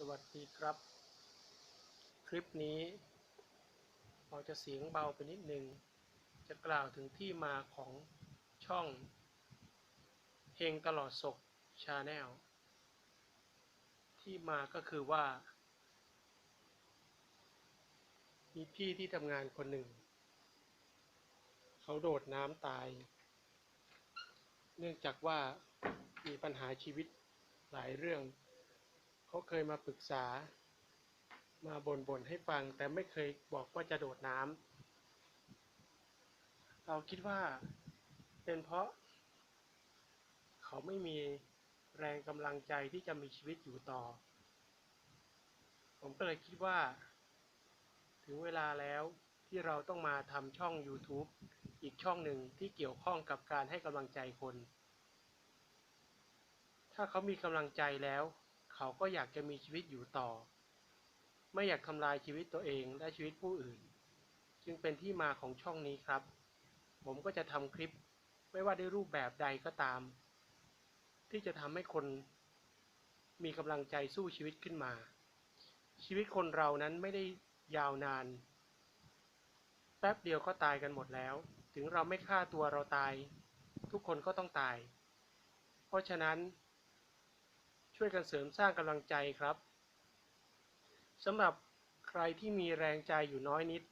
สวัสดีครับ คลิปนี้เราจะเสียงเบาไปนิดนึง จะกล่าวถึงที่มาของช่องเฮงตลอดศกชาแนลที่มาก็คือว่า มีพี่ที่ทำงานคนหนึ่ง เขาโดดน้ำตาย เนื่องจากว่ามีปัญหาชีวิตหลายเรื่อง เขาเคยมาปรึกษา มาบ่นบ่นๆให้ฟัง แต่ไม่เคยบอกว่าจะโดดน้ำเราคิดว่าเป็นเพราะ เขาไม่มีแรงกำลังใจที่จะมีชีวิตอยู่ต่อ ผมก็เลยคิดว่า ถึงเวลาแล้วที่เราต้องมาทำช่อง YouTube อีกช่องหนึ่งที่เกี่ยวข้องกับการให้กำลังใจคน ถ้าเขามีกำลังใจแล้ว เขาก็อยากจะมีชีวิตอยู่ต่อ ไม่อยากทำลายชีวิตตัวเองและชีวิตผู้อื่น จึงเป็นที่มาของช่องนี้ครับ ผมก็จะทำคลิปไม่ว่าด้วยรูปแบบใดก็ตาม ที่จะทำให้คนมีกำลังใจสู้ชีวิตขึ้นมา ชีวิตคนเรานั้นไม่ได้ยาวนาน แป๊บเดียวก็ตายกันหมดแล้ว ถึงเราไม่ฆ่าตัวเราตาย ทุกคนก็ต้องตาย เพราะฉะนั้น ช่วยกันเสริมสร้างกำลังใจครับสำหรับใครที่มีแรงใจอยู่น้อยนิด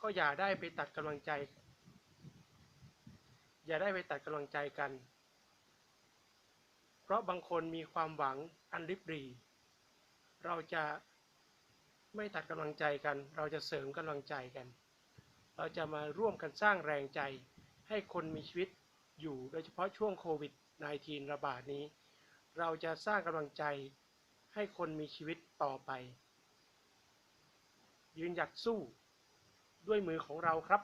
ก็อย่าได้ไปตัดกำลังใจ อย่าได้ไปตัดกำลังใจกัน เพราะบางคนมีความหวังอันริบหรี เราจะไม่ตัดกำลังใจกัน เราจะเสริมกำลังใจกัน เราจะมาร่วมกันสร้างแรงใจให้คนมีชีวิตอยู่โดยเฉพาะช่วงโควิด -19 ระบาดนี้ เราจะสร้างกำลังใจให้คนมีชีวิตต่อไป ยืนหยัดสู้ด้วยมือของเราครับ